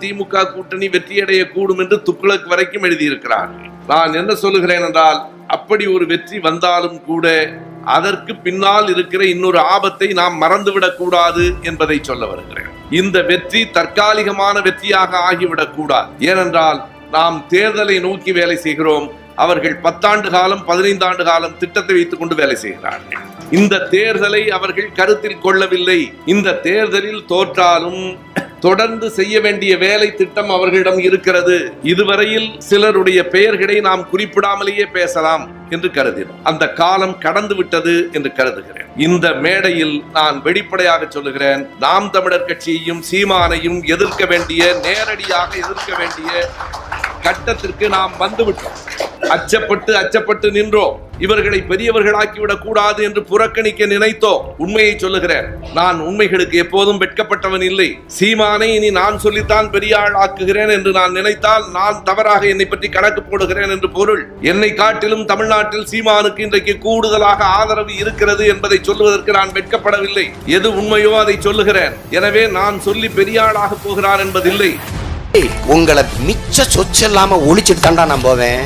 திமுக கூட்டணி வெற்றியடைய கூடும் என்று துக்ளக் வரைக்கும் எழுதியிருக்கிறார்கள் நான் என்ன சொல்லுகிறேன் என்றால் அப்படி ஒரு வெற்றி வந்தாலும் கூட அதற்கு பின்னால் இருக்கிற இன்னொரு ஆபத்தை நாம் மறந்துவிடக் கூடாது என்பதை சொல்ல வருகிறேன். இந்த வெற்றி தற்காலிகமான வெற்றியாக ஆகிவிடக் கூடாது. ஏனென்றால் நாம் தேர்தலை நோக்கி வேலை செய்கிறோம். அவர்கள் பத்தாண்டு காலம் பதினைந்து ஆண்டு காலம் திட்டத்தை வைத்துக் கொண்டு வேலை செய்கிறார்கள். இந்த தேர்தலை அவர்கள் கருத்தில் கொள்ளவில்லை. இந்த தேர்தலில் தோற்றாலும் தொடர்ந்து செய்ய வேண்டிய வேலை திட்டம் அவர்களிடம் இருக்கிறது. இதுவரையில் சிலருடைய பெயர்களை நாம் குறிப்பிடாமலேயே பேசலாம் என்று கருதினோம். அந்த காலம் கடந்து விட்டது என்று கருதுகிறேன். இந்த மேடையில் நான் வெளிப்படையாக சொல்லுகிறேன் நாம் தமிழர் கட்சியையும் சீமானையும் எதிர்க்க வேண்டிய நேரடியாக எதிர்க்க வேண்டிய கட்டத்திற்கு நாம் வந்துவிட்டோம். அச்சப்பட்டு அச்சப்பட்டு நின்றோம் இவர்களை பெரியவர்களாக்கிவிடக் கூடாது என்று புறக்கணிக்க நினைத்தோம் உண்மையை சொல்லுகிறேன். நான் உண்மைகளுக்கு எப்போதும் வெட்கப்பட்டவன் இல்லை. சீமானை இனி நான் சொல்லித்தான் பெரிய ஆள் ஆக்குகிறேன் என்று நான் நினைத்தால் நான் தவறாக என்னை பற்றி கணக்கு போடுகிறேன் என்று பொருள். என்னை காட்டிலும் தமிழ்நாட்டில் சீமானுக்கு இன்றைக்கு கூடுதலாக ஆதரவு இருக்கிறது என்பதை சொல்லுவதற்கு நான் வெட்கப்படவில்லை. எது உண்மையோ அதை சொல்லுகிறேன். எனவே நான் சொல்லி பெரிய ஆளாக போகிறான் என்பதில்லை. உங்களை மிச்ச சொச்சல்லாம ஒழிச்சிட்டு தாண்டா நான் போவேன்.